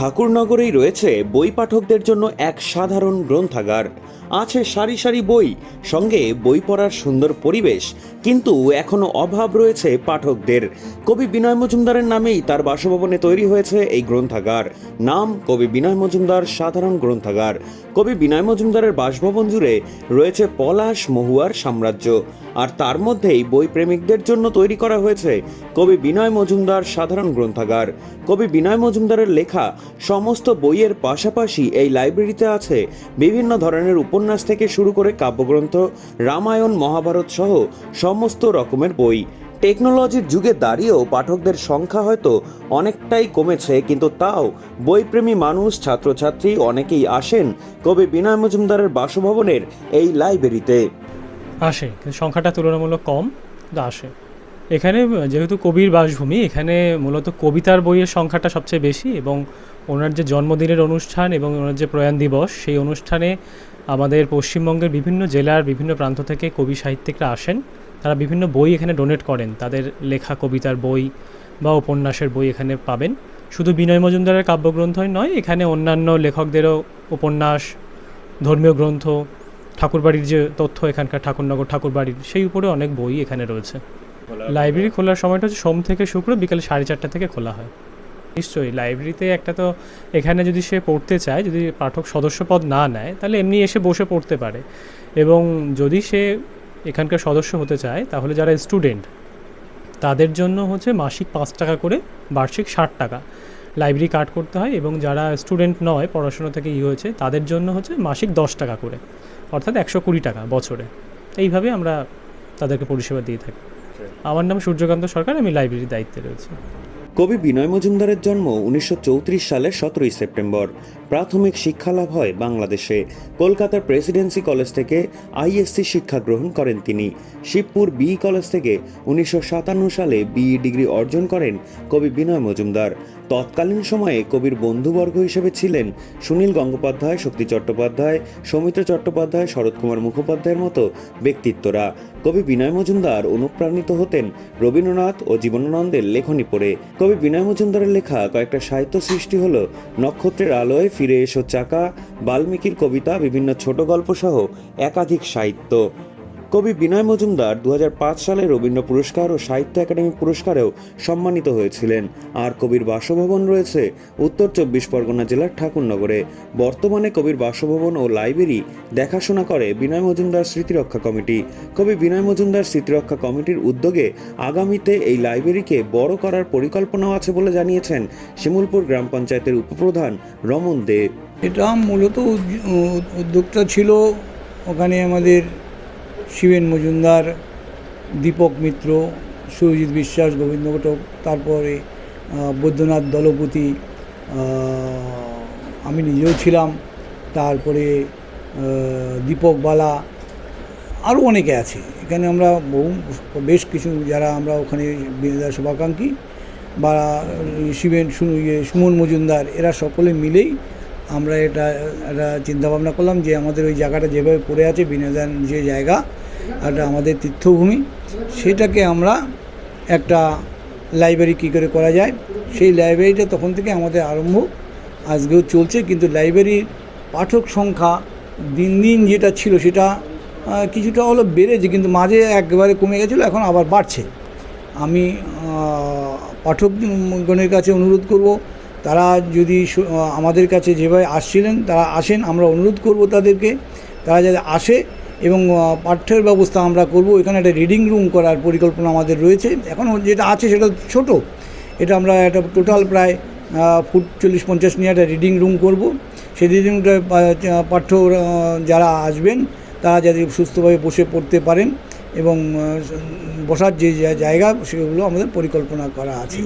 ঠাকুরনগরেই রয়েছে বই পাঠকদের জন্য এক সাধারণ গ্রন্থাগার। আছে সারি সারি বই, সঙ্গে বই পড়ার সুন্দর পরিবেশ, কিন্তু এখনও অভাব রয়েছে পাঠকদের। কবি বিনয় মজুমদারের নামেই তার বাসভবনে তৈরি হয়েছে এই গ্রন্থাগার। নাম কবি বিনয় মজুমদার সাধারণ গ্রন্থাগার। কবি বিনয় মজুমদারের বাসভবন জুড়ে রয়েছে পলাশ মহুয়ার সাম্রাজ্য। আর তার মধ্যেই বই প্রেমিকদের জন্য তৈরি করা হয়েছে কবি বিনয় মজুমদার সাধারণ গ্রন্থাগার। কবি বিনয় মজুমদারের লেখা সমস্ত বইয়ের পাশাপাশি এই লাইব্রেরিতে আছে বিভিন্ন ধরনের উপন্যাস থেকে শুরু করে কাব্যগ্রন্থ, রামায়ণ, মহাভারত সহ সমস্ত রকমের বই। টেকনোলজির যুগে দাঁড়িয়েও পাঠকদের সংখ্যা হয়তো অনেকটাই কমেছে, কিন্তু তাও বইপ্রেমী মানুষ, ছাত্রছাত্রী অনেকেই আসেন কবি বিনয় মজুমদারের বাসভবনের এই লাইব্রেরিতে। আসে সংখ্যাটা তুলনামূলক কম আসে। এখানে যেহেতু কবির বাসভূমি, এখানে মূলত কবিতার বইয়ের সংখ্যাটা সবচেয়ে বেশি এবং ওনার যে জন্মদিনের অনুষ্ঠান এবং ওনার যে প্রয়াণ দিবস, সেই অনুষ্ঠানে আমাদের পশ্চিমবঙ্গের বিভিন্ন জেলার বিভিন্ন প্রান্ত থেকে কবি সাহিত্যিকরা আসেন। তারা বিভিন্ন বই এখানে ডোনেট করেন। তাদের লেখা কবিতার বই বা উপন্যাসের বই এখানে পাবেন। শুধু বিনয় মজুমদারের কাব্যগ্রন্থই নয়, এখানে অন্যান্য লেখকদেরও উপন্যাস, ধর্মীয় গ্রন্থ, ঠাকুরবাড়ির যে তথ্য এখানকার ঠাকুরনগর ঠাকুরবাড়ির, সেই উপরে অনেক বই এখানে রয়েছে। লাইব্রেরি খোলার সময়টা হচ্ছে সোম থেকে শুক্র বিকাল সাড়ে চারটা থেকে খোলা হয়। নিশ্চয়ই লাইব্রেরিতে একটা তো এখানে যদি সে পড়তে চায় যদি পাঠক সদস্যপদ না নেয় তাহলে এমনি এসে বসে পড়তে পারে। এবং যদি সে এখানকার সদস্য হতে চায় তাহলে যারা স্টুডেন্ট তাদের জন্য হচ্ছে মাসিক পাঁচ টাকা করে বার্ষিক ষাট টাকা লাইব্রেরি কার্ড করতে হয়। এবং যারা স্টুডেন্ট নয় পড়াশোনা থেকে ই হয়েছে তাদের জন্য হচ্ছে মাসিক দশ টাকা করে অর্থাৎ একশো কুড়ি টাকা বছরে। এইভাবে আমরা তাদেরকে পরিষেবা দিয়ে থাকি। আমার নাম সূর্যকান্ত সরকার, আমি লাইব্রেরির দায়িত্বে রয়েছি। কবি বিনয় মজুমদারের জন্ম উনিশশো সালের সতেরোই সেপ্টেম্বর। প্রাথমিক শিক্ষা লাভ হয় বাংলাদেশে। কলকাতার প্রেসিডেন্সি কলেজ থেকে আইএসসি শিক্ষা গ্রহণ করেন তিনি। শিবপুর বি কলেজ থেকে উনিশশো সাতান্ন সালে বিই ডিগ্রি অর্জন করেন কবি বিনয় মজুমদার। তৎকালীন সময়ে কবির বন্ধুবর্গ হিসেবে ছিলেন সুনীল গঙ্গোপাধ্যায়, শক্তি চট্টোপাধ্যায়, সৌমিত্র চট্টোপাধ্যায়, শরৎ কুমার মুখোপাধ্যায়ের মতো ব্যক্তিত্বরা। কবি বিনয় মজুমদার অনুপ্রাণিত হতেন রবীন্দ্রনাথ ও জীবনানন্দের লেখনী পড়ে। কবি বিনয় মজুমদারের লেখা কয়েকটা সাহিত্য সৃষ্টি হল, নক্ষত্রের আলোয় ফিরে এসো চাকা, বাল্মীকির কবিতা, বিভিন্ন ছোট গল্প সহ একাধিক সাহিত্য। কবি বিনয় মজুমদার দু হাজার পাঁচ সালে রবীন্দ্র পুরস্কার ও সাহিত্য একাডেমি পুরস্কারেও সম্মানিত হয়েছিলেন। আর কবির বাসভবন রয়েছে উত্তর চব্বিশ পরগনা জেলার ঠাকুরনগরে। বর্তমানে কবির বাসভবন ও লাইব্রেরি দেখাশোনা করে বিনয় মজুমদার স্মৃতিরক্ষা কমিটি। কবি বিনয় মজুমদার স্মৃতিরক্ষা কমিটির উদ্যোগে আগামীতে এই লাইব্রেরিকে বড় করার পরিকল্পনাও আছে বলে জানিয়েছেন শিমুলপুর গ্রাম পঞ্চায়েতের উপপ্রধান রমন দে। এটা মূলত উদ্যোগটা ছিল ওখানে আমাদের শিবেন মজুমদার দীপক মিত্র সুরজিৎ বিশ্বাস গোবিন্দ ঘটক তারপরে বৈদ্যনাথ দলপতি আমি নিজেও ছিলাম তারপরে দীপক বালা আরও অনেকে আছে। এখানে আমরা বহু বেশ কিছু যারা আমরা ওখানে বিনোদার শুভাকাঙ্ক্ষী বা শিবেন ইয়ে, সুমন মজুমদার এরা সকলে মিলেই আমরা এটা একটা চিন্তাভাবনা করলাম যে আমাদের ওই জায়গাটা যেভাবে পড়ে আছে বিনোদন যে জায়গা একটা আমাদের তীর্থভূমি, সেটাকে আমরা একটা লাইব্রেরি কী করে করা যায়? সেই লাইব্রেরিটা তখন থেকে আমাদের আরম্ভ, আজকেও চলছে, কিন্তু লাইব্রেরির পাঠক সংখ্যা দিন দিন যেটা ছিল সেটা কিছুটা হলো বেড়েছে, কিন্তু মাঝে একবারে কমে গেছিল, এখন আবার বাড়ছে। আমি পাঠকগণের কাছে অনুরোধ করব, তারা যদি আমাদের কাছে যেভাবে আসছিলেন, তারা আসেন, আমরা অনুরোধ করব তাদেরকে, তারা যাতে আসে এবং পাঠ্যের ব্যবস্থা আমরা করব। এখানে একটা রিডিং রুম করার পরিকল্পনা আমাদের রয়েছে। এখন যেটা আছে সেটা ছোট। এটা আমরা একটা টোটাল প্রায় ফুট চল্লিশ পঞ্চাশ নিয়ে একটা রিডিং রুম করব। সেই রিডিং রুমটা পাঠ্য যারা আসবেন, তারা যাতে সুস্থভাবে বসে পড়তে পারেন এবং বসার যে জায়গা, সেগুলো আমাদের পরিকল্পনা করা আছে।